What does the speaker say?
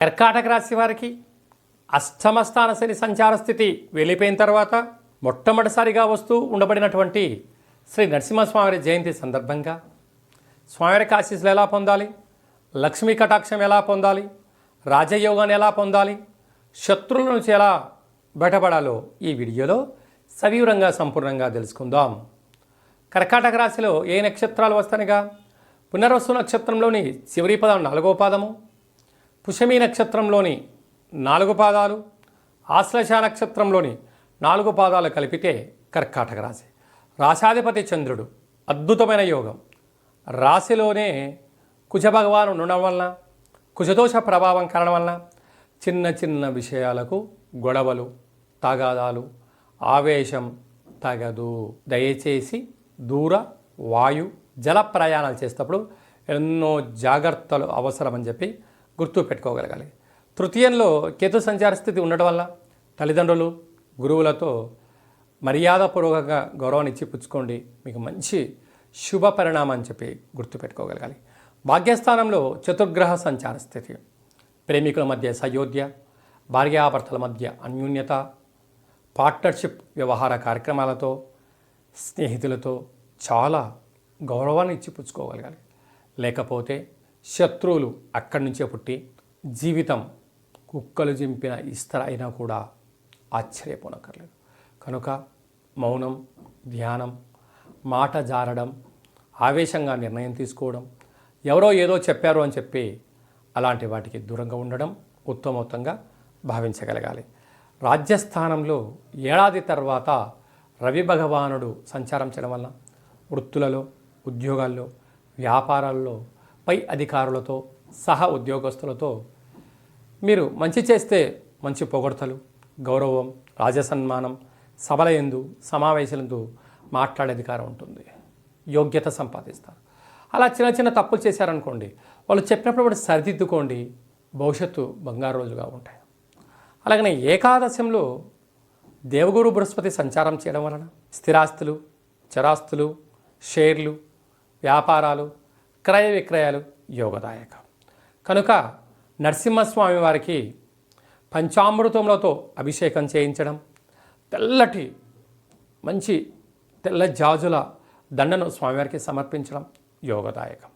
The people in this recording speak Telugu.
కర్కాటక రాశి వారికి అష్టమస్థాన శని సంచార స్థితి వెళ్ళిపోయిన తర్వాత మొట్టమొదటిసారిగా వస్తూ ఉండబడినటువంటి శ్రీ నరసింహస్వామి జయంతి సందర్భంగా స్వామివారి ఆశీస్సులు ఎలా పొందాలి? లక్ష్మీ కటాక్షం ఎలా పొందాలి? రాజయోగాన్ని ఎలా పొందాలి? శత్రువుల నుంచి ఎలా బయటపడాలో ఈ వీడియోలో సవివరంగా సంపూర్ణంగా తెలుసుకుందాం. కర్కాటక రాశిలో ఏ నక్షత్రాలు వస్తాయిగా పునర్వసు నక్షత్రంలోని చివరి పదం నాలుగో పాదము పుషమి నక్షత్రంలోని నాలుగు పాదాలు ఆశ్లేష నక్షత్రంలోని నాలుగు పాదాలు కలిపితే కర్కాటక రాశి. రాశాధిపతి చంద్రుడు అద్భుతమైన యోగం. రాశిలోనే కుజభగవాను ఉండడం వలన కుజదోష ప్రభావం కారణం వలన చిన్న చిన్న విషయాలకు గొడవలు తగాదాలు ఆవేశం తగదు. దయచేసి దూర వాయు జల ప్రయాణాలు చేసేటప్పుడు ఎన్నో జాగ్రత్తలు అవసరమని చెప్పి గుర్తు పెట్టుకోగలగాలి తృతీయంలో కేతు సంచార స్థితి ఉండటం వల్ల తల్లిదండ్రులు గురువులతో మర్యాదపూర్వకంగా గౌరవాన్ని ఇచ్చి పుచ్చుకోండి. మీకు మంచి శుభ పరిణామం అని చెప్పి గుర్తుపెట్టుకోగలగాలి. భాగ్యస్థానంలో చతుర్గ్రహ సంచార స్థితి. ప్రేమికుల మధ్య సయోధ్య భార్యాభర్తల మధ్య అన్యూన్యత పార్ట్నర్షిప్ వ్యవహార కార్యక్రమాలతో స్నేహితులతో చాలా గౌరవాన్ని ఇచ్చి పుచ్చుకోగలగాలి. లేకపోతే శత్రువులు అక్కడి నుంచే పుట్టి జీవితం కుక్కలు చింపిన ఇస్తర అయినా కూడా ఆశ్చర్యపోనక్కర్లేదు. కనుక మౌనం ధ్యానం మాట జారడం ఆవేశంగా నిర్ణయం తీసుకోవడం ఎవరో ఏదో చెప్పారు అని చెప్పి అలాంటి వాటికి దూరంగా ఉండడం ఉత్తమోత్తంగా భావించగలగాలి. రాజ్యస్థానంలో ఏడాది తర్వాత రవి భగవానుడు సంచారం చేయడం వల్ల వృత్తులలో ఉద్యోగాల్లో వ్యాపారాల్లో పై అధికారులతో సహ ఉద్యోగస్తులతో మీరు మంచి చేస్తే మంచి పొగడ్తలు గౌరవం రాజసన్మానం సభల ఎందు సమావేశాలందు మాట్లాడే అధికారం ఉంటుంది. యోగ్యత సంపాదిస్తారు. అలా చిన్న చిన్న తప్పులు చేశారనుకోండి వాళ్ళు చెప్పినప్పుడు కూడా సరిదిద్దుకోండి భవిష్యత్తు బంగారు రోజుగా ఉంటాయి. అలాగనే ఏకాదశంలో దేవగురు బృహస్పతి సంచారం చేయడం వలన స్థిరాస్తులు చరాస్తులు షేర్లు వ్యాపారాలు క్రయ విక్రయాలు యోగదాయకం. కనుక నరసింహస్వామి వారికి పంచామృతములతో అభిషేకం చేయించడం తెల్లటి మంచి తెల్ల జాజుల దండను స్వామివారికి సమర్పించడం యోగదాయకం.